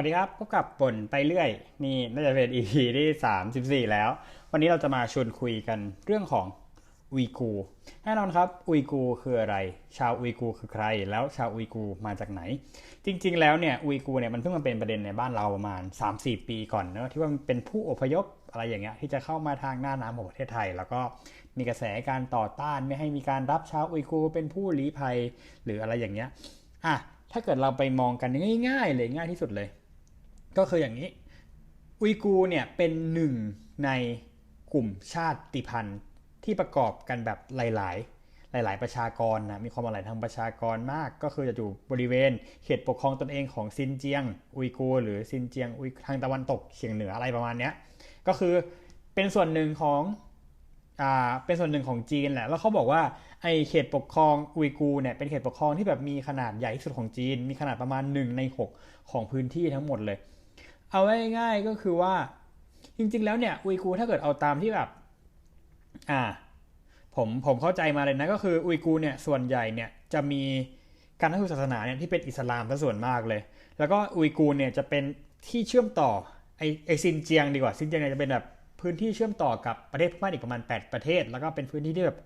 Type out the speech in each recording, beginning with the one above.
วัสดีครับพบกับป่นไปเรื่อย นี่น่าจะเป็น EP ที่ 34 แล้ว วันนี้เราจะมาชวนคุยกันเรื่องของอุยกูร์แน่นอนครับอุยกูร์คืออะไร ชาวอุยกูร์คือใคร แล้วชาวอุยกูร์มาจากไหน จริง ๆ แล้วเนี่ยอุยกูร์เนี่ยมันเพิ่งมาเป็นประเด็นในบ้านเราประมาณ 3-4 ปีก่อนเนอะที่ว่ามันเป็นผู้อพยพอะไรอย่างเงี้ยที่จะเข้ามาทางหน้าน้ำของประเทศไทย แล้วก็มีกระแสการต่อต้านไม่ให้มีการรับชาวอุยกูร์เป็นผู้ลี้ภัยหรืออะไรอย่างเงี้ยอะถ้าเกิดเราไปมองกันง่ายๆเลยง่ายที่สุดเลย ก็คืออย่างนี้ อุยกูเนี่ยเป็นหนึ่งในกลุ่มชาติพันธุ์ที่ประกอบกันแบบหลาย ๆ หลาย ๆ ประชากรนะมีความหลายทางประชากรมาก ก็คือจะอยู่บริเวณเขตปกครองตนเองของซินเจียง อุยกูหรือซินเจียงอุยทางตะวันตกเฉียงเหนืออะไรประมาณเนี้ยก็คือเป็นส่วนหนึ่งของอ่าเป็นส่วนหนึ่งของจีนแหละแล้วเขาบอกว่าไอเขตปกครองอุยกูเนี่ยเป็นเขตปกครองที่แบบมีขนาดใหญ่ที่สุดของจีน มีขนาดประมาณ1ใน6ของพื้นที่ทั้งหมดเลย เอาง่ายๆก็คือว่า จริง ๆ แล้วเนี่ยอุยกูร์ถ้าเกิดเอาตามที่แบบ อ่า ผมผมเข้าใจมาเลยนะก็คืออุยกูร์เนี่ยส่วนใหญ่เนี่ยจะมีการนับถือศาสนาเนี่ยที่เป็นอิสลามซะส่วนมากเลย แล้วก็อุยกูร์เนี่ยจะเป็นที่เชื่อมต่อไอไอซินเจียงดีกว่าซินเจียงเนี่ยจะเป็นแบบพื้นที่เชื่อมต่อกับประเทศพม่าอีกประมาณ 8 ประเทศ แล้วก็เป็นพื้นที่ที่แบบ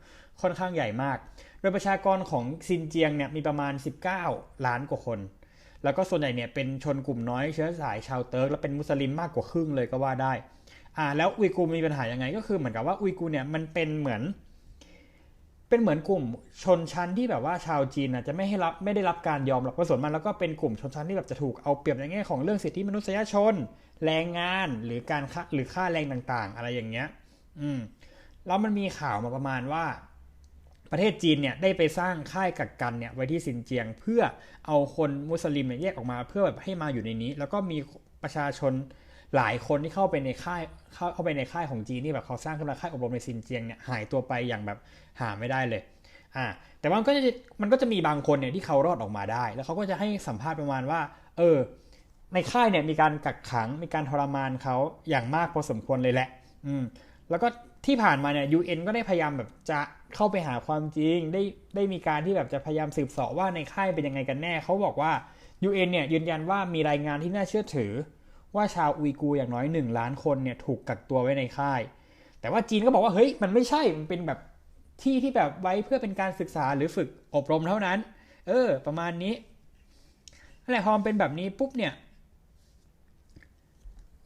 ค่อนข้างใหญ่มาก โดยประชากรของซินเจียงเนี่ยมีประมาณ 19 ล้านกว่าคน แล้วก็ส่วนใหญ่เนี่ยเป็นชนกลุ่มน้อยเชื้อสายชาวเติร์กและเป็นมุสลิมมากกว่าครึ่งเลยก็ว่าได้อ่าแล้วอุยกูมีปัญหายังไง ก็คือเหมือนกับว่าอุยกูเนี่ยมันเป็นเหมือน เป็นเหมือนกลุ่มชนชั้นที่แบบว่าชาวจีนนะจะไม่ให้รับไม่ได้รับการยอมรับส่วนมากแล้วก็เป็นกลุ่มชนชั้นที่แบบจะถูกเอาเปรียบในแง่ของเรื่องสิทธิมนุษยชน แรงงานหรือการค่าหรือค่าแรงต่างๆ อะไรอย่างเงี้ย อืมแล้วมันมีข่าวมาประมาณว่า ประเทศจีนเนี่ยได้ไปสร้างค่ายกักกันเนี่ยไว้ที่ซินเจียง เพื่อเอาคนมุสลิมเนี่ยแยกออกมาเพื่อแบบให้มาอยู่ในนี้ แล้วก็มีประชาชนหลายคนที่เข้าไปในค่ายเข้าเข้าไปในค่ายของจีนที่แบบเขาสร้างขึ้นมาค่ายอบรมในซินเจียงเนี่ยหายตัวไปอย่างแบบหาไม่ได้เลยอ่าแต่ว่ามันก็จะมันก็จะมีบางคนเนี่ยที่เขารอดออกมาได้ แล้วเขาก็จะให้สัมภาษณ์ประมาณว่า เออ ในค่ายเนี่ยมีการกักขังมีการทรมานเขาอย่างมากพอสมควรเลยแหละ อืมแล้วก็ ที่ผ่านมาเนี่ย UN ก็ได้พยายามแบบจะเข้าไปหาความจริง ได้ได้มีการที่แบบจะพยายามสืบเสาะว่าในค่ายเป็นยังไงกันแน่ เขาบอกว่า UN เนี่ยยืนยันว่ามีรายงานที่น่าเชื่อถือ ว่าชาวอุยกูอย่างน้อยหนึ่งล้านคนเนี่ยถูกกักตัวไว้ในค่าย แต่ว่าจีนก็บอกว่าเฮ้ยมันไม่ใช่ มันเป็นแบบที่ที่แบบไว้เพื่อเป็นการศึกษาหรือฝึกอบรมเท่านั้น เออ ประมาณนี้นั่นแหละพอมเป็นแบบนี้ปุ๊บเนี่ย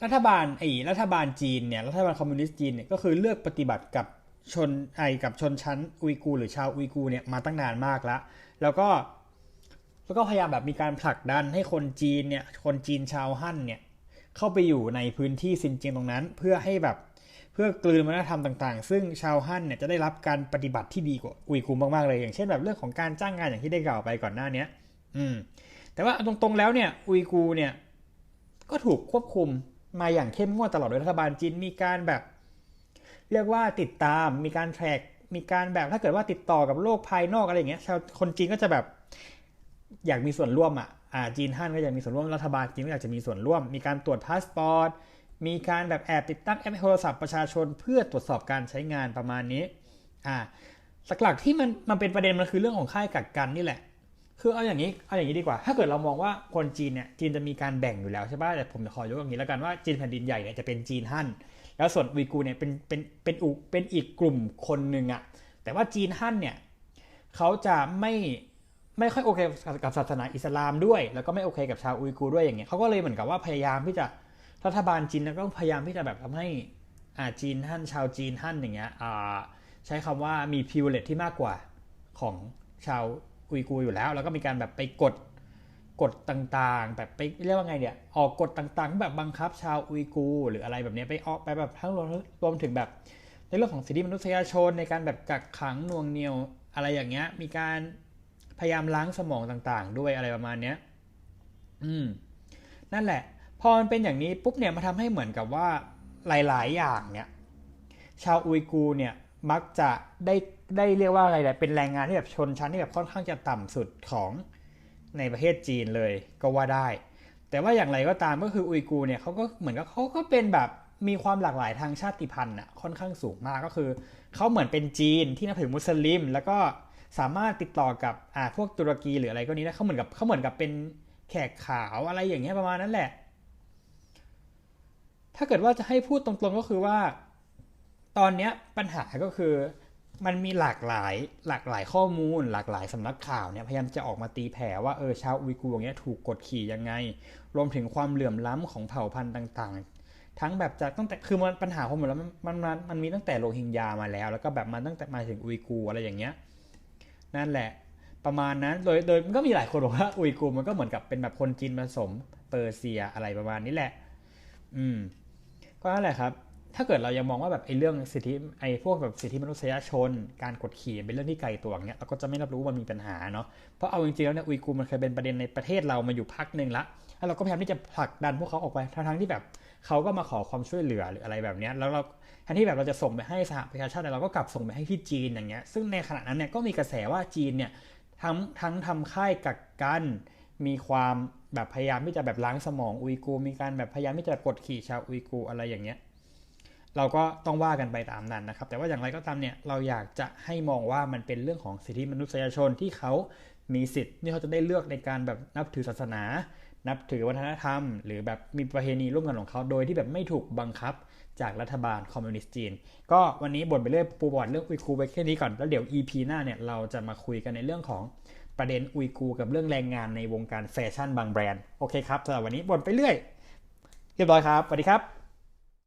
รัฐบาลไอ้รัฐบาลจีนเนี่ยรัฐบาลคอมมิวนิสต์จีนเนี่ยก็คือเลือกปฏิบัติกับชนไอกับชนชั้นอุยกูหรือชาวอุยกูเนี่ยมาตั้งนานมากแล้วแล้วก็แล้วก็พยายามแบบมีการผลักดันให้คนจีนเนี่ยคนจีนชาวฮั่นเนี่ยเข้าไปอยู่ในพื้นที่ซินเจียงตรงนั้น เพื่อให้แบบเพื่อกลืนวัฒนธรรมต่างๆ ซึ่งชาวฮั่นเนี่ยจะได้รับการปฏิบัติที่ดีกว่าอุยกูมากๆเลย อย่างเช่นแบบเรื่องของการจ้างงานอย่างที่ได้กล่าวไปก่อนหน้านี้อืมแต่ว่าตรงๆแล้วเนี่ยอุยกูเนี่ยก็ถูกควบคุม มาอย่างเข้มงวดตลอดโดยรัฐบาลจีนมีการแบบ เรียกว่าติดตามมีการแทร็กมีการแบบถ้าเกิดว่าติดต่อกับโลกภายนอกอะไรอย่างเงี้ยชาวคนจีนก็จะแบบ อยากมีส่วนร่วมอะอ่าจีนฮั่นก็อยากมีส่วนร่วมรัฐบาลจีนก็อยากจะมีส่วนร่วม มีการตรวจพาสปอร์ตมีการแบบแอบติดตั้งแอปโทรศัพท์ประชาชนเพื่อตรวจสอบการใช้งานประมาณนี้อ่าหลักๆที่มันมันเป็นประเด็นมันคือเรื่องของค่ายกักกันนี่แหละ คือเอาอย่างนี้เอาอย่างนี้ดีกว่า ถ้าเกิดเรามองว่าคนจีนเนี่ยจีนจะมีการแบ่งอยู่แล้วใช่ป่ะแต่ผมจะขอยกอย่างนี้แล้วกันว่าจีนแผ่นดินใหญ่เนี่ยจะเป็นจีนฮั่นแล้วส่วนอุยกูเนี่ยเป็นเป็นเป็นอุเป็นอีกกลุ่มคนหนึ่งอะแต่ว่าจีนฮั่นเนี่ยเขาจะไม่ไม่ค่อยโอเคกับศาสนาอิสลามด้วย แล้วก็ไม่โอเคกับชาวอุยกูด้วยอย่างเงี้ยเขาก็เลยเหมือนกับว่าพยายามที่จะรัฐบาลจีนก็พยายามที่จะแบบทำให้อ่าจีนฮั่นชาวจีนฮั่นอย่างเงี้ยอ่าใช้คำว่ามีพิวเลตที่มากกว่าของชาว อุยกูอยู่แล้ว แล้วก็มีการแบบไปกดกฎต่างๆ แบบไปเรียกว่าไงเนี่ยออกกฎต่างๆ แบบบังคับชาวอุยกู หรืออะไรแบบนี้ไปออกไปแบบทั้งรวมรวมถึงแบบในเรื่องของสิทธิมนุษยชนในการแบบกักขังนวงเหนียวอะไรอย่างเงี้ย มีการพยายามล้างสมองต่างๆ ด้วยอะไรประมาณเนี้ย อืม นั่นแหละ พอมันเป็นอย่างนี้ปุ๊บเนี่ยมาทำให้เหมือนกับว่าหลาย ๆ อย่างเนี่ย ชาวอุยกูเนี่ยมักจะได้ ได้เรียกว่าอะไรแหละเป็นแรงงานที่แบบชนชั้นที่แบบค่อนข้างจะต่ำสุดของในประเทศจีนเลยก็ว่าได้ แต่ว่าอย่างไรก็ตามก็คืออุยกูร์เนี่ยเขาก็เหมือนกับเขาก็เป็นแบบมีความหลากหลายทางชาติพันธุ์อะค่อนข้างสูงมากก็คือเขาเหมือนเป็นจีนที่นับถือมุสลิม แล้วก็สามารถติดต่อกับอ่าพวกตุรกีหรืออะไรก็นี้นะเขาเหมือนกับเขาเหมือนกับเป็นแขกขาวอะไรอย่างเงี้ยประมาณนั้นแหละ ถ้าเกิดว่าจะให้พูดตรงๆก็คือว่า ตอนเนี้ยปัญหาก็คือ มันมีหลากหลายหลากหลายข้อมูล หลากหลายสำนักข่าวเนี่ยพยายามจะออกมาตีแผ่ว่าเออชาวอุยกูร์อย่างเงี้ยถูกกดขี่ยังไง รวมถึงความเหลื่อมล้ำของเผ่าพันธุ์ต่างๆ ทั้งแบบจากตั้งแต่คือมันปัญหาของมันแล้วมันมันมันมันมีตั้งแต่โรฮิงญามาแล้ว แล้วก็แบบมาตั้งแต่มาถึงอุยกูร์อะไรอย่างเงี้ยนั่นแหละประมาณนั้นโดยโดยมันก็มีหลายคนบอกว่าอุยกูร์มันก็เหมือนกับเป็นแบบคนจีนผสมเปอร์เซียอะไรประมาณนี้แหละ อืม ก็นั่นแหละครับ ถ้าเกิดเรายังมองว่าแบบไอ้เรื่องสิทธิไอ้พวกแบบสิทธิมนุษยชน การกดขี่เป็นเรื่องที่ไกลตัวอย่างเงี้ยเราก็จะไม่รับรู้ว่ามันมีปัญหาเนาะเพราะเอาจริงๆแล้วเนี่ยอุยกูมันเคยเป็นประเด็นในประเทศเรามาอยู่พักหนึ่งละแล้วเราก็พยายามที่จะผลักดันพวกเขาออกไปทั้งที่แบบเขาก็มาขอความช่วยเหลือหรืออะไรแบบเนี้ยแล้วเราแทนที่แบบเราจะส่งไปให้สหประชาชาติแต่เราก็กลับส่งไปให้ที่จีนอย่างเงี้ยซึ่งในขณะนั้นเนี่ยก็มีกระแสว่าจีนเนี่ยทั้งทั้งทำค่ายกักกันมีความแบบพยายามที่จะแบบล้างสมองอุยกู มีการแบบพยายามที่จะกดขี่ชาวอุยกูร์อะไรอย่างเงี้ย เราก็ต้องว่ากันไปตามนั้นนะครับ แต่ว่าอย่างไรก็ตามเนี่ยเราอยากจะให้มองว่ามันเป็นเรื่องของสิทธิมนุษยชนที่เขามีสิทธิ์ที่เขาจะได้เลือกในการแบบนับถือศาสนา นับถือวัฒนธรรม หรือแบบมีประเพณีร่วมกันของเขาโดยที่แบบไม่ถูกบังคับจากรัฐบาลคอมมิวนิสต์จีน ก็วันนี้บ่นไปเรื่อยปูบอดเรื่องอุยกูร์ไปแค่นี้ก่อน แล้วเดี๋ยว EP หน้าเนี่ยเราจะมาคุยกันในเรื่องของประเด็นอุยกูร์กับเรื่องแรงงานในวงการแฟชั่นบางแบรนด์ โอเคครับสำหรับวันนี้บ่นไปเรื่อย เรียบร้อยครับ สวัสดีครับ